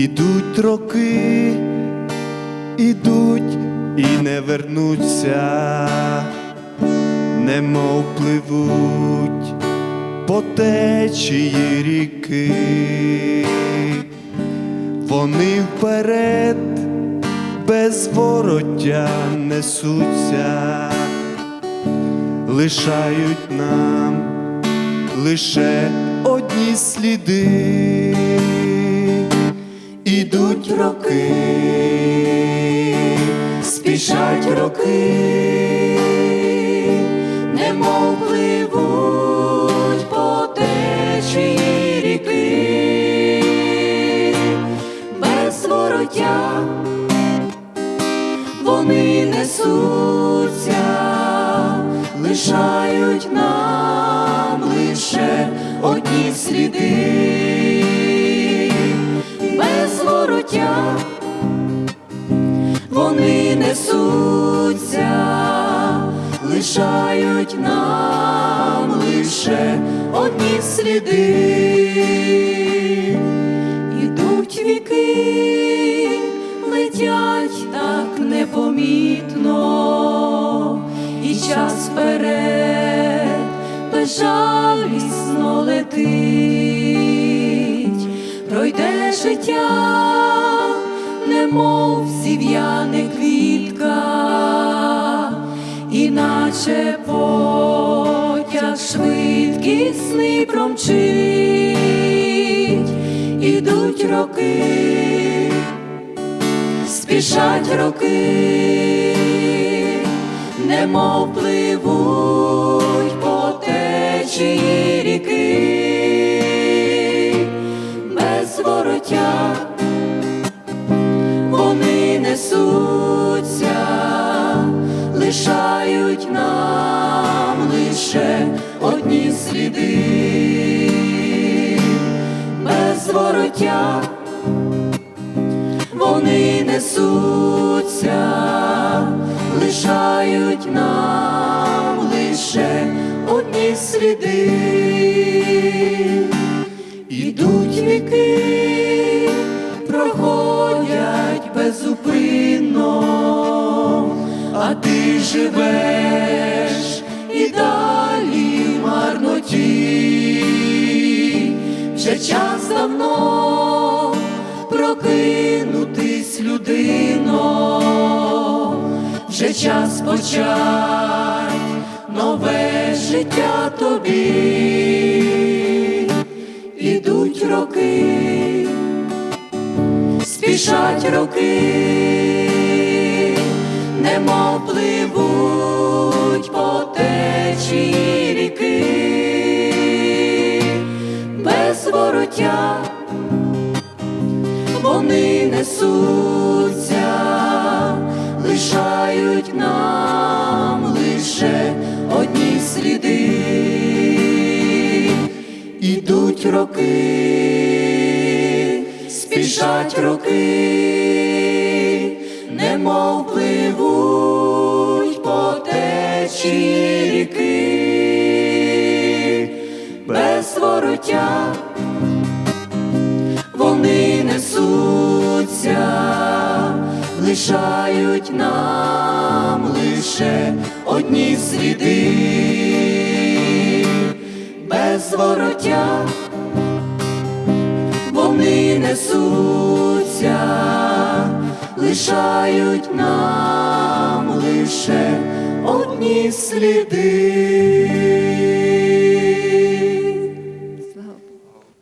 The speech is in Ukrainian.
Ідуть роки, ідуть і не вернуться, немов пливуть по течії ріки, вони вперед без вороття несуться, лишають нам лише одні сліди. Ідуть роки, спішать роки, немов пливуть по течії ріки, без вороття вони несуться, лишають нам лише одні сліди, лишають нам лише одні сліди, ідуть віки, летять так непомітно, і час вперед безжалісно летить, пройде життя немов зів'яне квітка, іначе потяг швидкісний промчить, ідуть роки, спішать роки, немов пливуть по течії ріки, без вороття лишають нам лише одні сліди, без вороття вони несуться, лишають нам лише одні сліди, живеш і далі в марноті, вже час давно прокинутись людино, вже час почать нове життя тобі, ідуть роки спішать роки, немов пливуть по течії ріки, без вороття вони несуться, лишають нам лише одні сліди, ідуть роки, спішать роки, немов пливуть по течії ріки, без вороття вони несуться, лишають нам лише одні сліди, без вороття вони несуться, лишають нам лише одні сліди.